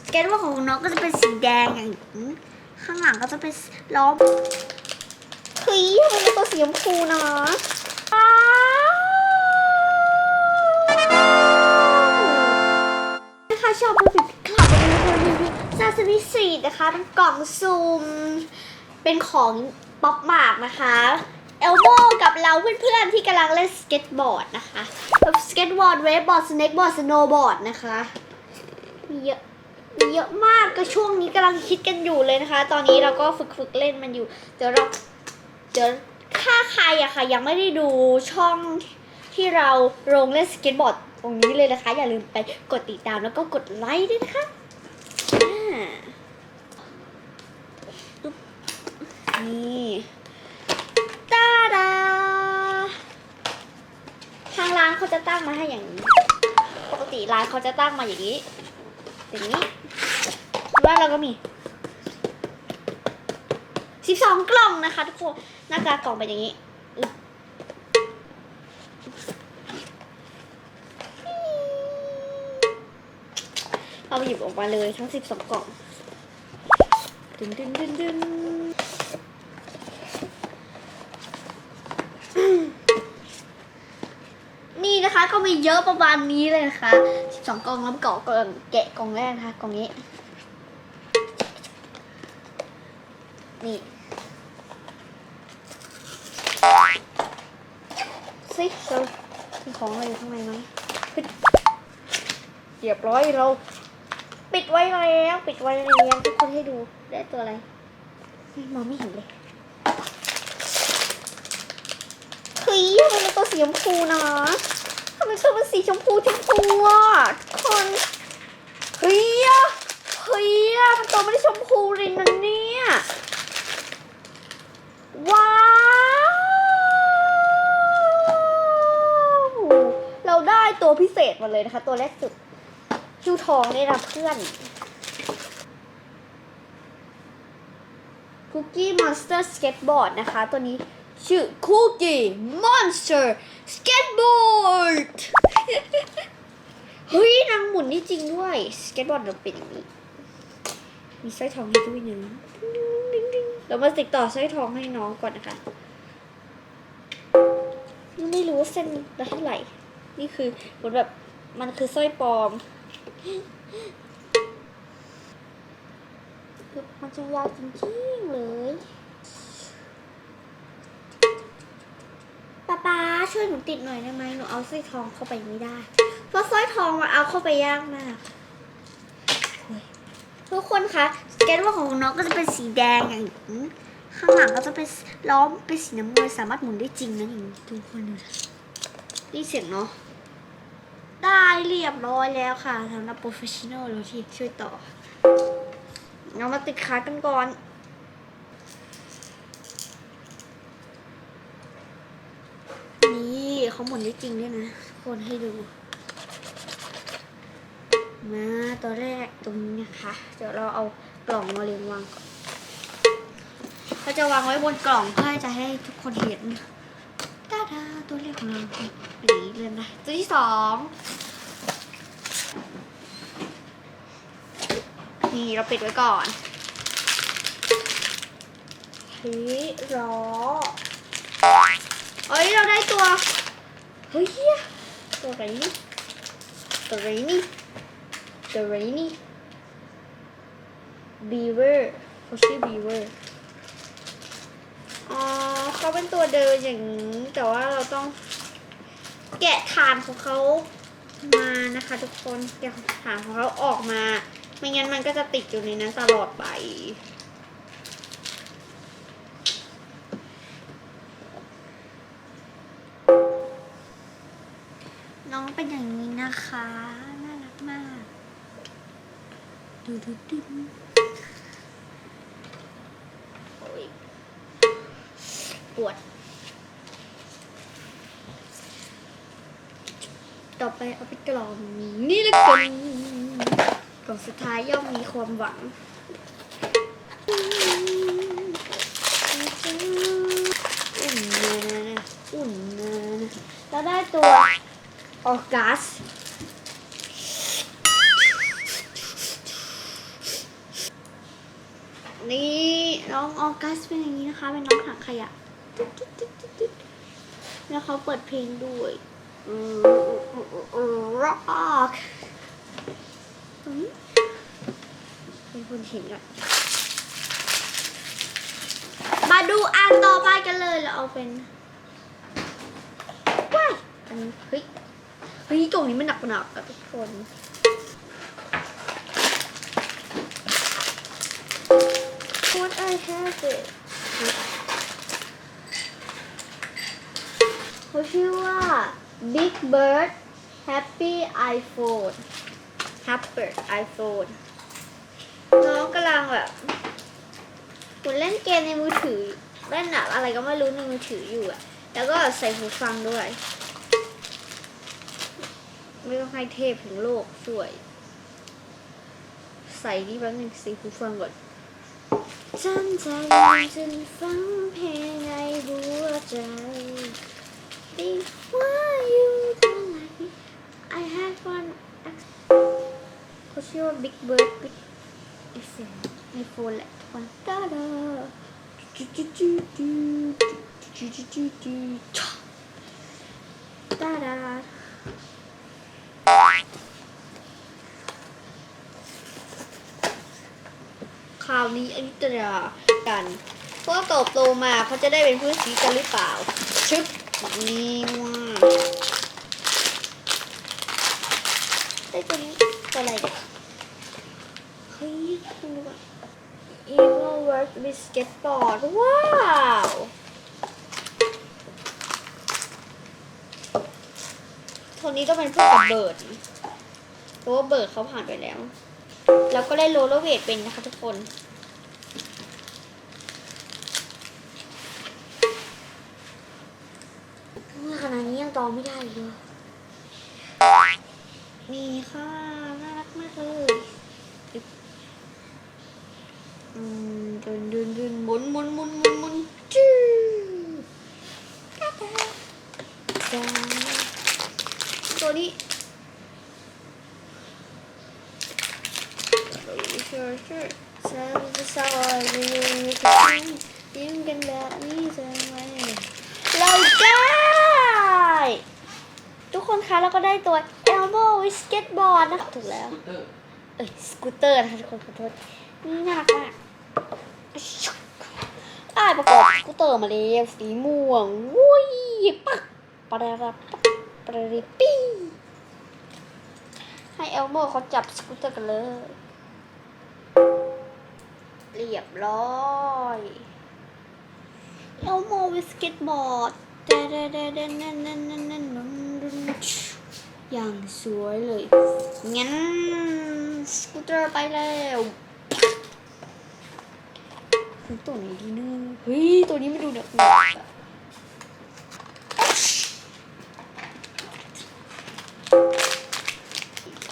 สเก็ตบอร์ดของน้องก็จะเป็นสีแดงอย่างนี้ข้างหลังก็จะเป็นล้อมเฮ้ยทำไมเป็นตัวสีชมพูนะนะคะชอบผู้ผิดคลับเป็นคนดีที่ซาซิมิสีนะคะเป็นกล่องซูม เป็นของป๊อปมากนะคะเอลโบกับเราเพื่อนๆที่กำลังเล่นสเก็ตบอร์ดนะคะสเก็ตบอร์ดเวฟบอร์ดสเน็กบอร์ดสโนว์บอร์ดนะคะ เยอะเยอะมากก็ช่วงนี้กำลังคิดกันอยู่เลยนะคะ ตอนนี้เราก็ฝึกฝึกเล่นมันอยู่ เดี๋ยวเราเดี๋ยวถ้าใครอะค่ะ ยังไม่ได้ดูช่องที่เราลงเล่นสเก็ตบอร์ดตรงนี้เลยนะคะ อย่าลืมไปกดติดตามแล้วก็กดไลค์ด้วยนะคะนี่ตาดาทางร้านเขาจะตั้งมาให้อย่างนี้ ปกติร้านเขาจะตั้งมาอย่างนี้ อย่างนี้บ้านเราก็มีสิบสองกล่องนะคะ ทุกคนหน้าตากล่องเป็นอย่างนี้เอาหยิบออกมาเลยทั้งสิบสองกล่องดึงดึงดึงดึง นะคะ ก็มีเยอะประมาณนี้เลยนะคะสองกล่องแล้วกล่อกล่องแกะกล่องแรกนะคะกล่องนี้ นี่ซิเรามีของอะไรอยู่ข้างในไหมเรียบร้อยเรา ปิดไว้แล้วปิดไว้แล้วทุกคนให้ดูได้ตัวอะไรมองไม่เห็นเลยเฮ้ยทำไมเป็นตัวสีชมพูนะ ทำไมชอบเป็นสีชมพูชมพูอะทุกคนเฮ้ยเฮ้ยมันตัวไม่ได้ชมพูเลยนะเนี่ยว้าวเราได้ตัวพิเศษมาเลยนะคะ ตัวแรกสุดคิวทองนี่นะเพื่อนคุกกี้มอนสเตอร์สเก็ตบอร์ดนะคะ ตัวนี้ ชื่อคุกกี้มอนสเตอร์สเก็ตบอร์ดเฮ้ยนางหมุนนี่จริงด้วยสเก็ตบอร์ดเราเป็นอย่างนี้ มีสร้อยทองให้ด้วยหนึ่งเรามาติดต่อสร้อยทองให้น้องก่อนนะคะยังไม่รู้ว่าเส้นละเท่าไหร่ นี่คือเหมือนแบบมันคือสร้อยปลอมคือมันจะยาวจริงๆเลย ป้าป๊าช่วยหนูติดหน่อยได้ไหมหนูเอาสร้อยทองเข้าไปไม่ได้ เพราะสร้อยทองมันเอาเข้าไปยากมากทุกคนคะสเก็ตบอร์ดของน้องก็จะเป็นสีแดงอย่างนี้ข้างหลังก็จะเป็นล้อมเป็นสีน้ำเงินสามารถหมุนได้จริงนะอย่างนี้ทุกคนดูนะนี่เสียงเนาะได้เรียบร้อยแล้วค่ะสำหรับโปรเฟชชั่นอลเราที่ช่วยต่อเรามาติดขากันก่อน เขาหมุนได้จริงด้วยนะทุกคนให้ดู มาตัวแรกตรงนี้นะคะ เดี๋ยวเราเอากล่องมาเรียงวางก่อนเราจะวางไว้บนกล่องเพื่อจะให้ทุกคนเห็นตาดาตัวแรกของเราหนีเลยนะตัวที่สองนี่เราปิดไว้ก่อนเฮ้ยรอเอ้ย เราได้ตัว เฮ้ยเหี้ยตัวไรนี่ตัวไรนี่ The Rainy Beaver เขาชื่อ Beaver อ๋อเขาเป็นตัวเดินอย่างนี้ แต่ว่าเราต้องแกะฐานของเขามานะคะ ทุกคนแกะฐานของเขาออกมา ไม่งั้นมันก็จะติดอยู่ในนั้นตลอดไป ปวด ต่อไปเอาไปกล่องนี่ละกันกล่องสุดท้ายย่อมมีความหวังอุ่นนะอุ่นนะแล้วได้ตัวออกัส น้องออกัสเป็นอย่างนี้นะคะ เป็นน้องถังขยะแล้วเขาเปิดเพลงด้วยร็อกเป็นคนเห็นอะมาดูอันต่อไปกันเลยเราเอาเป็นว้ายอันนี้เฮ้ยเฮ้ยกล่องนี้มันหนักหนักอะทุกคน What I have it เขาชื่อว่า Big Bird Happy iPhone Happy iPhone น้องกำลังแบบคุณเล่นเกมในมือถือ เล่นหนักอะไรก็ไม่รู้ในมือถืออยู่อะแล้วก็ใส่หูฟังด้วย ไม่ต้องให้เทพถึงโลกช่วย ใส่นี่แป๊บนึงสิหูฟังก่อน chân dài lòng rừng vắng hè ngày mùa trời. Vì quá yêu thương I have one Cause you're a big bird, big If I fall like one da da ta da นี้อยุธยากัน พวกโตบโตมาเขาจะได้เป็นเพื่อนสีกันหรือเปล่า ชึบนี่ว่าได้ตัวนี้ตัวอะไรเนี่ยเฮ้ยคุณว่า Evil Work with Skateboard ว้าวคนนี้ต้องเป็นเพื่อนกับเบิร์ดเพราะว่าเบิร์ดเขาผ่านไปแล้ว แล้วก็ได้โรลเลเวทเป็นนะคะทุกคน ขนาดนี้ยัง ตองไม่ได้เลยนี่ค่ะน่ารักมากเลยอืมดินดินดินหมุนหมุนหมุนหมุนหมุนจื้อตัวนี้ sure sure ฉันจะสอนให้ยิ้มกันแบบนี้จะไหมเราได้ ทุก คนคะเราก็ได้ตัว Elmo with skateboard นะคะถูกแล้ว เอ้ยสกูตเตอร์นะคะทุกคนขอโทษนี่น่ารักมากอ้ายประกอบสกูตเตอร์มาแล้วสีม่วงวุ้ยปักปะระปักปะระปี้ให้เอลโมเขาจับสกูตเตอร์กันเลย เรียบร้อยเอลโมวิสเก็ตบอร์ดเดเดเดเดนันนันนันนันน อย่างสวยเลย งั้น สกูตเตอร์ไปแล้วตัวไหนดีนอะเฮ้ย ตัวนี้ไม่ดูเด็กหนักอะ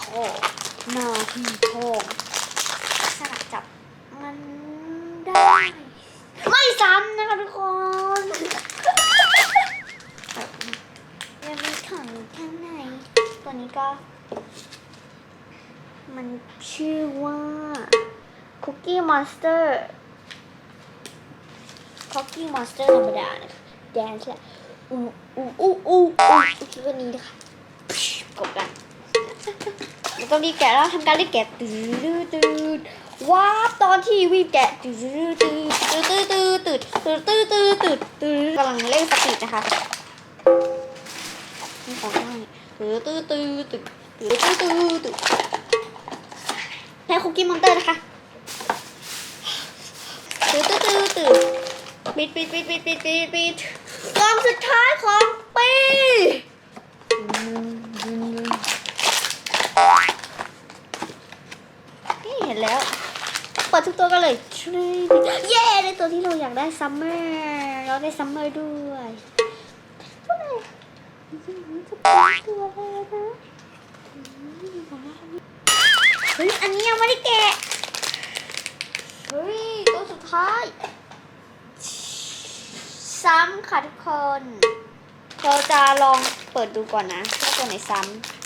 ท่อหน้าที่ท่อสลักจับมันได้ ไม่ซ้ำนะคะทุกคนยังมีของอยู่ข้างใน ตัวนี้ก็ มันชื่อว่า Cookie Monster Cookie Monster ธรรมดานะคะแดนซ์แหละอู้อู้อู้อู้อู้คิดว่านี้นะคะกดกันแล้วก็รีบแกะแล้วทำการรีบแกะตื้อตื้อตื้อว้าตอนที่วีบแกะตื้อตื้อตื้อตื้อตื้อตื้อตื้อตื้อตื้อตื้อตื้อกำลังเล่นสปีดนะคะนี่ของ ตื้อตื้อตื้อตื้อตื้อตื้อตื้แพ้คุกกี้มอนเตอร์นะคะตื้อตื้อตื้อตื้อปิดปิดปิดปิดปิดปิดปิดกองสุดท้ายของปีนี่เห็นแล้วเปิดทุกตัวกันเลยเย้ได้ตัวที่เราอยากได้ซัมเมอร์เราได้ซัมเมอร์ด้วย เฮ้ย อันนี้ยังไม่ได้แกะ เฮ้ย ตัวสุดท้าย ซ้ำค่ะทุกคน เราจะลองเปิดดูก่อนนะว่าตัวไหนซ้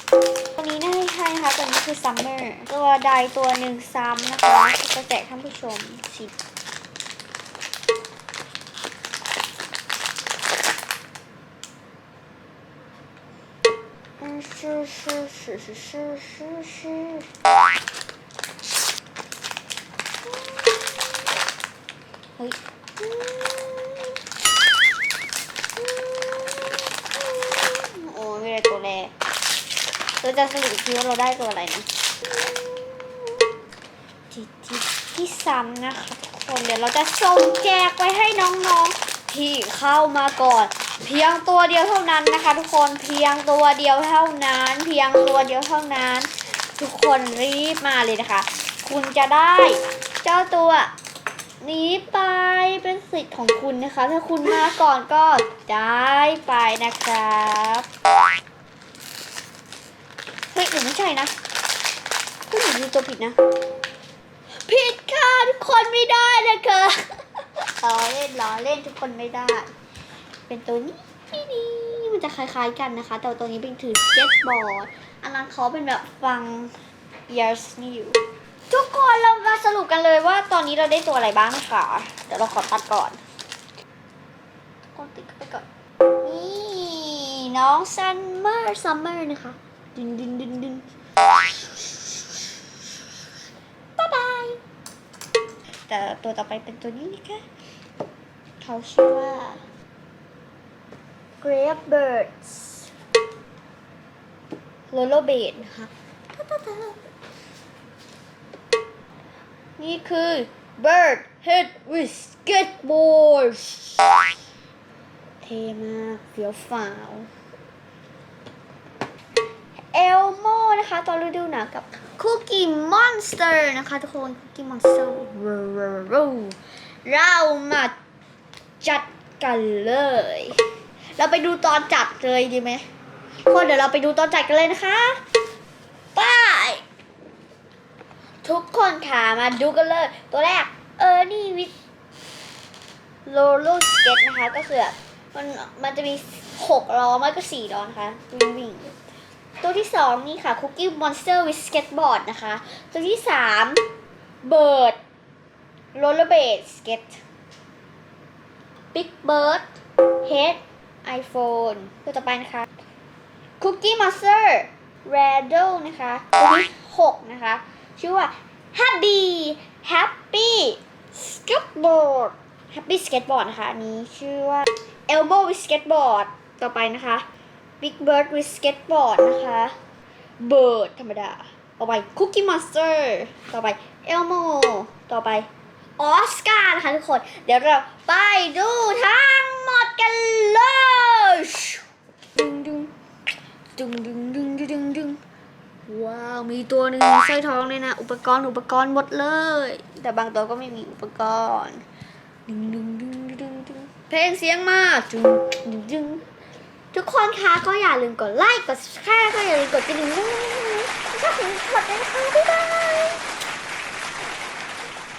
ำ ตัวนี้น่าจะใช่นะคะตัวนี้คือซัมเมอร์ ตัวใดตัวหนึ่งซ้ำนะคะ จะแจกท่านผู้ชมสิ 是是是是是是是。เฮ้ยโอ้ไม่ได้ตัวแรกเราจะสรุปอีกทีว่าเราได้ตัวอะไรนะที่ที่ที่ซ้ำนะคะทุกคนเดี๋ยวเราจะส่งแจกไปให้น้องๆที่เข้ามาก่อน เพียงตัวเดียวเท่านั้นนะคะ ทุกคนเพียงตัวเดียวเท่านั้น เพียงตัวเดียวเท่านั้น ทุกคนรีบมาเลยนะคะ คุณจะได้เจ้าตัวนี้ไปเป็นสิทธิ์ของคุณนะคะ ถ้าคุณมาก่อนก็ได้ไปนะครับเฮ้ยหรือไม่ใช่นะเฮ้หรือดูตัวผิดนะ ผิดค่ะทุกคนไม่ได้นะคะล้อเล่นล้อเล่นทุกคนไม่ได้ เป็นตัวนี้ที่นี่มันจะคล้ายๆกันนะคะ แต่ตัวนี้เป็นถือสเก็ตบอร์ดอันนั้นเขาเป็นแบบฟัง ears นี่อยู่ ทุกคนเรามาสรุปกันเลยว่าตอนนี้เราได้ตัวอะไรบ้างนะคะเดี๋ยวเราขอตัดก่อนทุกคนติดเข้าไปก่อน นี่น้องซันเมอร์ซัมเมอร์นะคะ ดึงดึงดึงดึงบ๊ายบาย แต่ตัวต่อไปเป็นตัวนี้นะคะเขาชื่อว่า Grave Birds l o l o b a d นะคะ นี่คือ Bird Head with Skateboard เท่มากเฟี้ยวฟาวเอลโมนะคะ ตอนฤดูหนาวกับคุกกี้มอนสเตอร์นะคะทุกคนคุกกี้มอนสเตอร์เรามาจัดกันเลย เราไปดูตอนจัดเลยดีไหมคนเดี๋ยวเราไปดูตอนจัดกันเลยนะคะไปทุกคนค่ะมาดูกันเลย ตัวแรก เออนี่วิโลโลสเก็ตนะคะ ก็คือแบบมันมันจะมีหกล้อไม่ก็สี่ล้อนะคะวิ่งวิ่งตัวที่สองนี่ค่ะคุกกี้มอนสเตอร์วิสเก็ตบอร์ดนะคะ ตัวที่สามเบิร์ดโรลเลอร์เบดสเก็ต Big Bird Head iPhone ตัวต่อไปนะคะ Cookie Monster Rattle นะคะตัวที่6นะคะ ชื่อว่า Happy Happy Skateboard Happy Skateboard นะคะ อันนี้ชื่อว่า Elbow with Skateboard ต่อไปนะคะ Big Bird with Skateboard นะคะ Bird ธรรมดา ต่อไป Cookie Monster ต่อไป Elmo ต่อไปออสการ์นะคะทุกคน เดี๋ยวเราไปดูทั้งหมด หนึ่งสร้อยทองเลยนะ อุปกรณ์อุปกรณ์หมดเลย แต่บางตัวก็ไม่มีอุปกรณ์ดึงดึงดึงดึงดึงเพลงเสียงมาดึงดึงดึงทุกคนคะก็อย่าลืมกดไลค์กดแชร์ก็อย่าลืมกดกระดิ่งชอบถึงกดเลยนะคะบ๊ายบาย